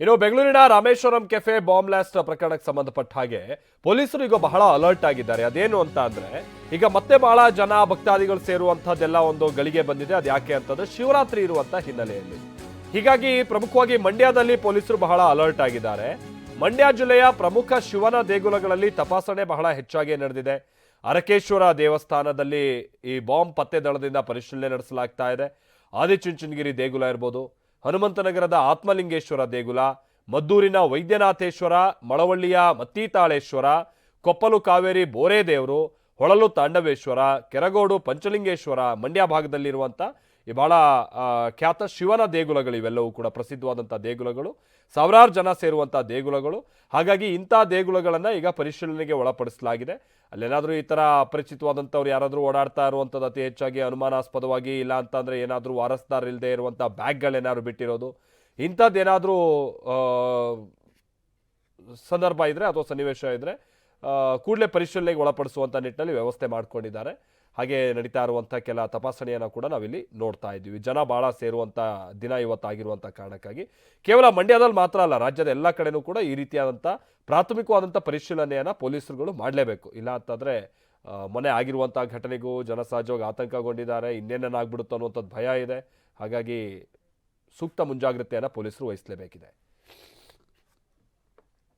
ಇನ್ನು ಬೆಂಗಳೂರಿನ Rameswaram cafe bomb blast ಪ್ರಕರಣಕ್ಕೆ ಸಂಬಂಧಪಟ್ಟ ಹಾಗೆ ಪೊಲೀಸರು ಈಗ ಬಹಳ ಅಲರ್ಟ್ ಆಗಿದ್ದಾರೆ. ಅದೇನು ಅಂತ ಅಂದ್ರೆ, ಈಗ ಮತ್ತೆ ಬಹಳ ಜನ ಭಕ್ತಾದಿಗಳು ಸೇರುವಂತಹದ್ದೆಲ್ಲ ಒಂದು ಗಳಿಗೆ ಬಂದಿದೆ. ಅದು ಯಾಕೆ ಅಂತಂದ್ರೆ ಶಿವರಾತ್ರಿ ಇರುವಂತ ಹಿನ್ನೆಲೆಯಲ್ಲಿ. ಹೀಗಾಗಿ ಪ್ರಮುಖವಾಗಿ ಮಂಡ್ಯದಲ್ಲಿ ಪೊಲೀಸರು ಬಹಳ ಅಲರ್ಟ್ ಆಗಿದ್ದಾರೆ. ಮಂಡ್ಯ ಜಿಲ್ಲೆಯ ಪ್ರಮುಖ ಶಿವನ ದೇಗುಲಗಳಲ್ಲಿ ತಪಾಸಣೆ ಬಹಳ ಹೆಚ್ಚಾಗಿ ನಡೆದಿದೆ. ಅರಕೇಶ್ವರ ದೇವಸ್ಥಾನದಲ್ಲಿ ಈ ಬಾಂಬ್ ಪತ್ತೆ ದಳದಿಂದ ಪರಿಶೀಲನೆ ನಡೆಸಲಾಗ್ತಾ ಇದೆ. ಆದಿಚುಂಚನಗಿರಿ ದೇಗುಲ ಇರ್ಬೋದು ಹನುಮಂತನಗರದ ಆತ್ಮಲಿಂಗೇಶ್ವರ ದೇಗುಲ, ಮದ್ದೂರಿನ ವೈದ್ಯನಾಥೇಶ್ವರ, ಮಳವಳ್ಳಿಯ ಮತ್ತೀತಾಳೇಶ್ವರ, ಕೊಪ್ಪಲು ಕಾವೇರಿ ಬೋರೆ ದೇವರು ಹೊಳಲು ತಾಂಡವೇಶ್ವರ, ಕೆರಗೋಡು ಪಂಚಲಿಂಗೇಶ್ವರ ಮಂಡ್ಯ ಭಾಗದಲ್ಲಿರುವಂಥ ಈ ಆ, ಖ್ಯಾತ ಶಿವನ ದೇಗುಲಗಳು ಇವೆಲ್ಲವೂ ಕೂಡ ಪ್ರಸಿದ್ಧವಾದಂಥ ದೇಗುಲಗಳು. ಸಾವಿರಾರು ಜನ ಸೇರುವಂಥ ದೇಗುಲಗಳು. ಹಾಗಾಗಿ ಇಂಥ ದೇಗುಲಗಳನ್ನು ಈಗ ಪರಿಶೀಲನೆಗೆ ಒಳಪಡಿಸಲಾಗಿದೆ. ಅಲ್ಲೇನಾದರೂ ಈ ಥರ ಅಪರಿಚಿತವಾದಂಥವ್ರು ಯಾರಾದರೂ ಓಡಾಡ್ತಾ ಇರುವಂಥದ್ದು ಅತಿ ಹೆಚ್ಚಾಗಿ ಅನುಮಾನಾಸ್ಪದವಾಗಿ ಇಲ್ಲ ಅಂತಂದರೆ ಏನಾದರೂ ವಾರಸ್ದಾರಿಲ್ಲದೆ ಇರುವಂಥ ಬ್ಯಾಗ್ಗಳೇನಾದ್ರು ಬಿಟ್ಟಿರೋದು. ಇಂಥದ್ದೇನಾದರೂ ಸಂದರ್ಭ ಇದ್ದರೆ ಅಥವಾ ಸನ್ನಿವೇಶ ಇದ್ದರೆ ಕೂಡಲೇ ಪರಿಶೀಲನೆಗೆ ಒಳಪಡಿಸುವಂಥ ನಿಟ್ಟಿನಲ್ಲಿ ವ್ಯವಸ್ಥೆ ಮಾಡ್ಕೊಂಡಿದ್ದಾರೆ. ಹಾಗೆ ನಡೀತಾ ಇರುವಂಥ ಕೆಲ ತಪಾಸಣೆಯನ್ನು ಕೂಡ ನಾವಿಲ್ಲಿ ನೋಡ್ತಾ ಇದ್ದೀವಿ. ಜನ ಭಾಳ ಸೇರುವಂಥ ದಿನ ಇವತ್ತಾಗಿರುವಂಥ ಕಾರಣಕ್ಕಾಗಿ. ಕೇವಲ ಮಂಡ್ಯದಲ್ಲಿ ಮಾತ್ರ ಅಲ್ಲ, ರಾಜ್ಯದ ಎಲ್ಲ ಕಡೆನೂ ಕೂಡ ಈ ರೀತಿಯಾದಂಥ ಪ್ರಾಥಮಿಕವಾದಂಥ ಪರಿಶೀಲನೆಯನ್ನು ಪೊಲೀಸರುಗಳು ಮಾಡಲೇಬೇಕು. ಇಲ್ಲ ಅಂತಂದರೆ ಮೊನ್ನೆ ಆಗಿರುವಂಥ ಘಟನೆಗೂ ಜನ ಸಹಜವಾಗಿ ಆತಂಕಗೊಂಡಿದ್ದಾರೆ, ಇನ್ನೇನೇನಾಗ್ಬಿಡುತ್ತೋ ಅನ್ನುವಂಥದ್ದು ಭಯ ಇದೆ. ಹಾಗಾಗಿ ಸೂಕ್ತ ಮುಂಜಾಗ್ರತೆಯನ್ನು ಪೊಲೀಸರು ವಹಿಸಲೇಬೇಕಿದೆ.